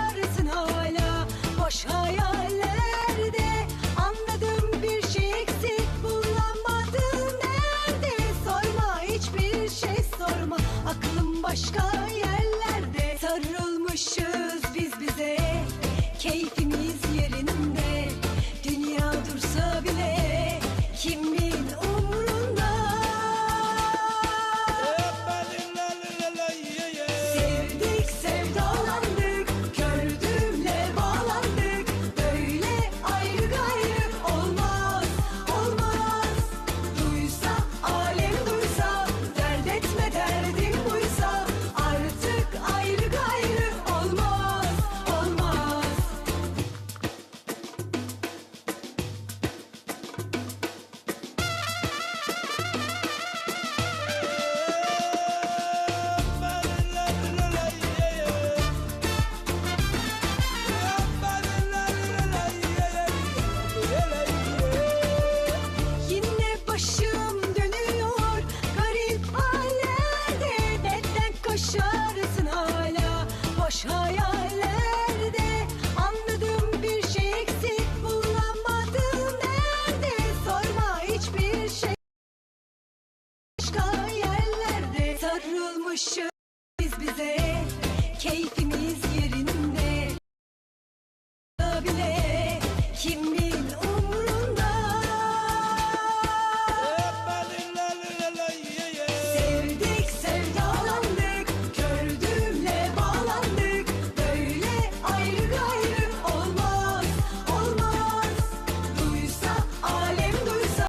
çağrısın hala? Boş hayallerde Anladım bir şey eksik. Bulamadım nerede? Sorma hiçbir şey sorma. Aklım başka dışarısın hala. Boş hayallerde Anladım bir şey eksik. Bulamadım nerede? Sorma hiçbir şey. Başka yerlerde sarılmışım.